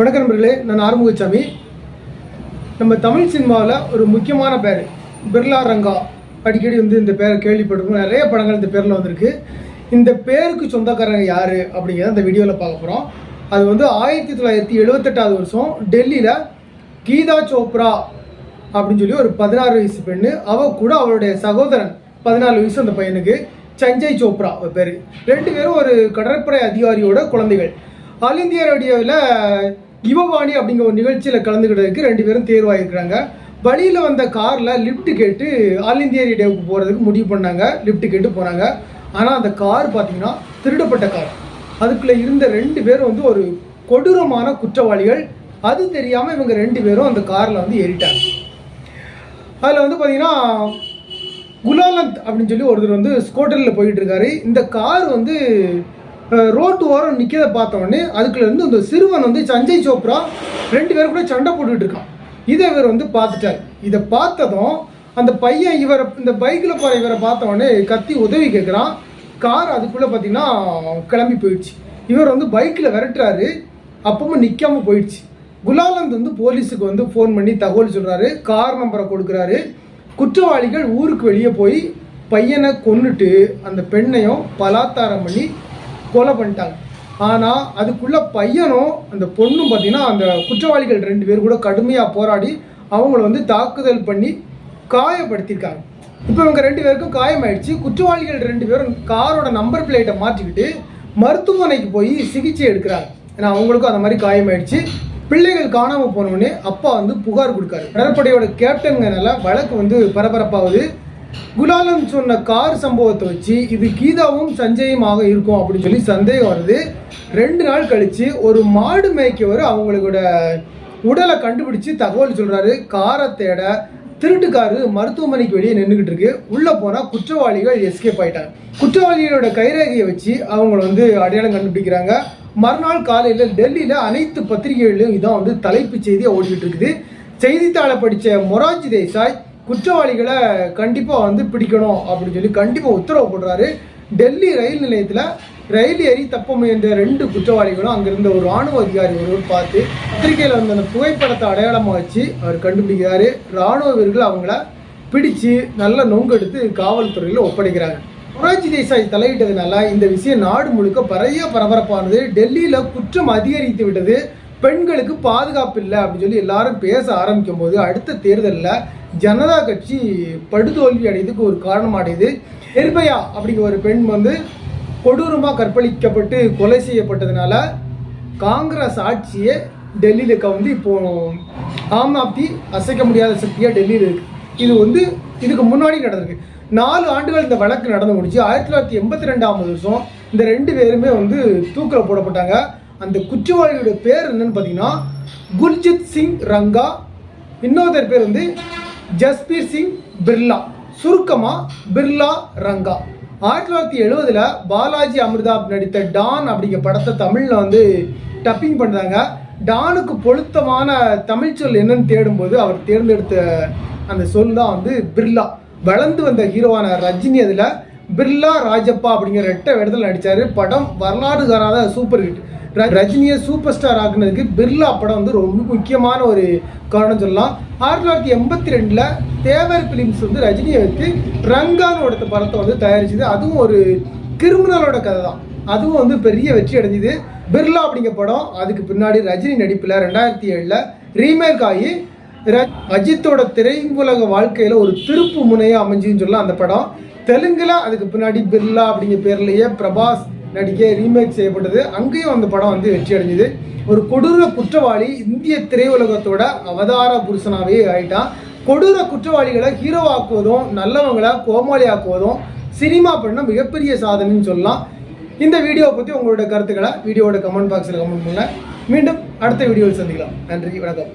வணக்கம் நண்பர்களே நான் ஆறுமுகசாமி. நம்ம தமிழ் சினிமாவில் ஒரு முக்கியமான பேர் பிர்லா ரங்கா. அடிக்கடி வந்து இந்த பேரை கேள்விப்பட்டிருக்கோம். நிறைய படங்கள் இந்த பேரில் வந்திருக்கு. இந்த பேருக்கு சொந்தக்காரங்க யார் அப்படிங்கிறத இந்த வீடியோவில் பார்க்க போகிறோம் அது வந்து ஆயிரத்தி தொள்ளாயிரத்தி எழுபத்தெட்டாவது வருஷம் டெல்லியில் கீதா சோப்ரா அப்படின்னு சொல்லி ஒரு பதினாறு வயசு பெண்ணு. அவ கூட அவளுடைய சகோதரன் பதினாலு வயசு அந்த பையனுக்கு சஞ்சய் சோப்ரா அவர் பேர். ரெண்டு பேரும் ஒரு கடற்படை அதிகாரியோட குழந்தைகள். ஆல் இந்தியா ரேடியோவில் யுவவாணி அப்படிங்கிற ஒரு நிகழ்ச்சியில் கலந்துக்கிட்டதுக்கு ரெண்டு பேரும் தேர்வாயிருக்கிறாங்க. வழியில் வந்த காரில் லிஃப்ட் கேட்டு ஆல் இந்தியா ரேடியோவுக்கு போகிறதுக்கு முடிவு பண்ணாங்க. லிஃப்ட் கேட்டு போனாங்க. ஆனால் அந்த கார் பார்த்தீங்கன்னா திருடப்பட்ட கார். அதுக்குள்ளே இருந்த ரெண்டு பேரும் வந்து ஒரு கொடூரமான குற்றவாளிகள். அது தெரியாமல் இவங்க ரெண்டு பேரும் அந்த காரில் வந்து ஏறிட்டாங்க. அதில் வந்து பார்த்தீங்கன்னா குலாலந்த் அப்படின்னு சொல்லி ஒருத்தர் வந்து ஸ்கூட்டரில் போயிட்டு இருக்காரு. இந்த கார் வந்து ரோட்டு ஓரம் நிற்கிறத பார்த்த அதுக்குலேருந்து அந்த இந்த சிறுவன் வந்து சஞ்சய் சோப்ரா ரெண்டு பேரும் கூட சண்டை போட்டுட்டு இருக்கான். இதை இவர் வந்து பார்த்துட்டார். இதை பார்த்ததும் அந்த பையன் இவரை இந்த பைக்கில் போகிற இவரை பார்த்தோடனே கத்தி உதவி கேட்குறான். கார் அதுக்குள்ளே பார்த்தீங்கன்னா கிளம்பி போயிடுச்சு. இவர் வந்து பைக்கில் விரட்டுறாரு. அப்பவும் நிற்காம போயிடுச்சு. குலாலந்த் வந்து போலீஸுக்கு வந்து ஃபோன் பண்ணி தகவல் சொல்கிறாரு கார் நம்பரை கொடுக்குறாரு. குற்றவாளிகள் ஊருக்கு வெளியே போய் பையனை கொன்னுட்டு அந்த பெண்ணையும் பலாத்தாரம் பண்ணி கொலை பண்ணிட்டாங்க. ஆனால் அதுக்குள்ள பையனும் அந்த பொண்ணும் பார்த்தீங்கன்னா அந்த குற்றவாளிகள் ரெண்டு பேர் கூட கடுமையாக போராடி அவங்கள வந்து தாக்குதல் பண்ணி காயப்படுத்தியிருக்காங்க. இப்போ இவங்க ரெண்டு பேருக்கும் காயமாயிடுச்சு. குற்றவாளிகள் ரெண்டு பேரும் காரோட நம்பர் பிளேட்டை மாற்றிக்கிட்டு மருத்துவமனைக்கு போய் சிகிச்சை எடுக்கிறாங்க. ஏன்னா அவங்களுக்கும் அந்த மாதிரி காயமாயிடுச்சு. பிள்ளைகள் காணாமல் போனோடனே அப்பா வந்து புகார் கொடுக்காரு. கடற்படையோட கேப்டனுங்கனால வழக்கு வந்து பரபரப்பாகுது. குலாலம் சொன்ன கார் சம்பவத்தை வச்சு இது கீதாவும் சஞ்சயுமாக இருக்கும் அப்படின்னு சொல்லி சந்தேகம் வருது. ரெண்டு நாள் கழித்து ஒரு மாடு மேய்க்கவர் அவங்களோட உடலை கண்டுபிடிச்சு தகவல் சொல்கிறாரு காரை தேட திருட்டுக்காரு மருத்துவமனைக்கு வெளியே நின்றுக்கிட்டு இருக்கு. உள்ளே போனால் குற்றவாளிகள் எஸ்கேப் ஆகிட்டாங்க குற்றவாளிகளோட கைரேகையை வச்சு அவங்கள வந்து அடையாளம் கண்டுபிடிக்கிறாங்க. மறுநாள் காலையில் டெல்லியில் அனைத்து பத்திரிகைகளிலும் இதான் வந்து தலைப்பு செய்தியாக ஓடிக்கிட்டு இருக்குது. செய்தித்தாளை படித்த மொராஜி தேசாய் குற்றவாளிகளை கண்டிப்பாக வந்து பிடிக்கணும் அப்படின்னு சொல்லி கண்டிப்பாக உத்தரவு போடுறாரு. டெல்லி ரயில் நிலையத்தில் ரயில் ஏறி தப்ப முயன்ற ரெண்டு குற்றவாளிகளும் அங்கிருந்த ஒரு ராணுவ அதிகாரி ஒருவர் பார்த்து பத்திரிகையில் வந்த அந்த புகைப்படத்தை அடையாளமாக வச்சு அவர் கண்டுபிடிக்கிறாரு. ராணுவ வீரர்கள் அவங்கள பிடிச்சு நல்ல நொங்கெடுத்து காவல்துறையில் ஒப்படைக்கிறாங்க. மொராஜி தேசாய் தலையிட்டதுனால இந்த விஷயம் நாடு முழுக்க பறைய பரபரப்பானது. டெல்லியில் குற்றம் அதிகரித்து விட்டது. பெண்களுக்கு பாதுகாப்பு இல்லை அப்படின்னு சொல்லி எல்லாரும் பேச ஆரம்பிக்கும் போது அடுத்த தேர்தலில் ஜனதா கட்சி படுதோல்வி அடையதுக்கு ஒரு காரணம் அடையுது. நிர்பயா அப்படிங்கிற ஒரு பெண் வந்து கொடூரமாக கற்பழிக்கப்பட்டு கொலை செய்யப்பட்டதுனால காங்கிரஸ் ஆட்சியை டெல்லியில் வந்து இப்போ ஆம் ஆப்தி அசைக்க முடியாத சக்தியாக டெல்லியில் இருக்கு. இது வந்து இதுக்கு முன்னாடி நடந்திருக்கு. நாலு ஆண்டுகள் இந்த வழக்கு நடந்து முடிச்சு ஆயிரத்தி தொள்ளாயிரத்தி எண்பத்தி ரெண்டாம் வருஷம் இந்த ரெண்டு பேருமே வந்து தூக்கில் போடப்பட்டாங்க. அந்த குற்றவாளியோட பேர் என்னன்னு பார்த்தீங்கன்னா குர்ஜித் சிங் ரங்கா. இன்னொருத்தர் பேர் வந்து ஜஸ்பீர் சிங் பிர்லா. சுருக்கமா பிர்லா ரங்கா. ஆயிரத்தி தொள்ளாயிரத்தி எழுபதில் பாலாஜி அமிர்தாப் நடித்த டான் அப்படிங்கிற படத்தை தமிழில் வந்து டப்பிங் பண்ணுறாங்க டானுக்கு பொருத்தமான தமிழ் சொல் என்னன்னு தேடும்போது அவர் தேர்ந்தெடுத்த அந்த சொல் தான் வந்து பிர்லா. வளர்ந்து வந்த ஹீரோவான ரஜினி அதில் பிர்லா ராஜப்பா அப்படிங்கிற எட்ட இடத்துல நடித்தார் படம் வரலாறு காணாத சூப்பர் ஹிட் ரஜினியை சூப்பர் ஸ்டார் ஆக்குனதுக்கு பிர்லா படம் வந்து ரொம்ப முக்கியமான ஒரு காரணம் சொல்லலாம். ஆயிரத்தி தொள்ளாயிரத்தி எண்பத்தி ரெண்டில் தேவர் ஃபிலிம்ஸ் வந்து ரஜினியை வச்சு ரங்கான்னு ஒருத்த படத்தை வந்து தயாரிச்சது. அதுவும் ஒரு கிரிமினலோட கதை தான். அதுவும் வந்து பெரிய வெற்றி அடைஞ்சுது. பிர்லா அப்படிங்கிற படம் அதுக்கு பின்னாடி ரஜினி நடிப்பில் ரெண்டாயிரத்தி ஏழில் ரீமேக் ஆகி அஜித்தோட திரையுலக வாழ்க்கையில் ஒரு திருப்பு முனையாக அமைஞ்சுன்னு சொல்லலாம் அந்த படம். தெலுங்கில் அதுக்கு பின்னாடி பிர்லா அப்படிங்கிற பேர்லேயே பிரபாஸ் நடிக்க ரீமேக் செய்யப்பட்டது. அங்கேயும் அந்த படம் வந்து வெற்றி அடைஞ்சது. ஒரு கொடூர குற்றவாளி இந்திய திரையுலகத்தோட அவதார புருஷனாகவே ஆயிட்டான். கொடூர குற்றவாளிகளை ஹீரோவாக்குவதும் நல்லவங்களை கோமாளி ஆக்குவதும் சினிமா பண்ண மிகப்பெரிய சாதனைன்னு சொல்லலாம். இந்த வீடியோவை பற்றி உங்களோட கருத்துக்களை வீடியோவோட கமெண்ட் பாக்ஸில் கமெண்ட் பண்ணுங்கள் மீண்டும் அடுத்த வீடியோவில் சந்திக்கலாம். நன்றி வணக்கம்.